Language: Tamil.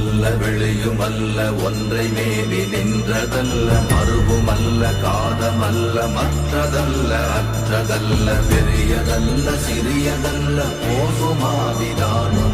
இரண்டுமல்ல ஒன்றை மேவி நின்றதல்ல மறுவுமல்ல காதமல்ல மற்றதல்ல அற்றதல்ல பெரியதல்ல சிறியதல்ல போசுமாவிதானோ